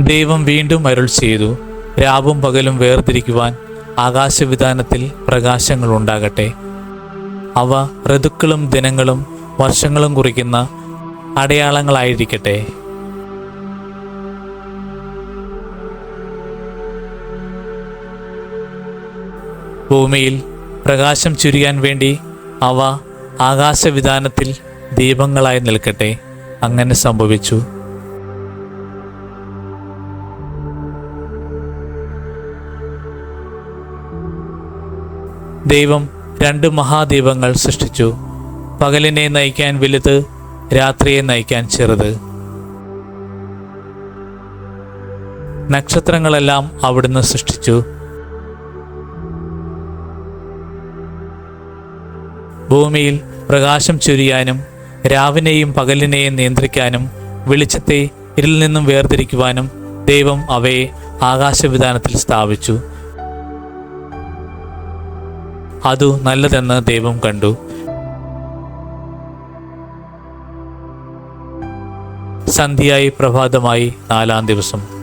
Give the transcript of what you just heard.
ദൈവം വീണ്ടും അരുൾ ചെയ്തു. രാവും പകലും വേർതിരിക്കുവാൻ ആകാശവിധാനത്തിൽ പ്രകാശങ്ങൾ ഉണ്ടാകട്ടെ. അവ ഋതുക്കളും ദിനങ്ങളും വർഷങ്ങളും കുറിക്കുന്ന അടയാളങ്ങളായിരിക്കട്ടെ. ഭൂമിയിൽ പ്രകാശം ചുരിയാൻ വേണ്ടി അവ ആകാശവിധാനത്തിൽ ദീപങ്ങളായി നിൽക്കട്ടെ. അങ്ങനെ സംഭവിച്ചു. ദൈവം രണ്ട് മഹാദീപങ്ങൾ സൃഷ്ടിച്ചു. പകലിനെ നയിക്കാൻ വലുത് രാത്രിയെ നയിക്കാൻ ചെറുത്. നക്ഷത്രങ്ങളെല്ലാം അവിടുന്ന് സൃഷ്ടിച്ചു. ഭൂമിയിൽ പ്രകാശം ചൊരിയാനും രാവിനെയും പകലിനെയും നിയന്ത്രിക്കാനും വെളിച്ചത്തെ ഇരിൽ നിന്നും വേർതിരിക്കുവാനും ദൈവം അവയെ ആകാശവിധാനത്തിൽ സ്ഥാപിച്ചു. അതു നല്ലതെന്ന് ദൈവം കണ്ടു. സന്ധ്യയായി പ്രഭാതമായി നാലാം ദിവസം.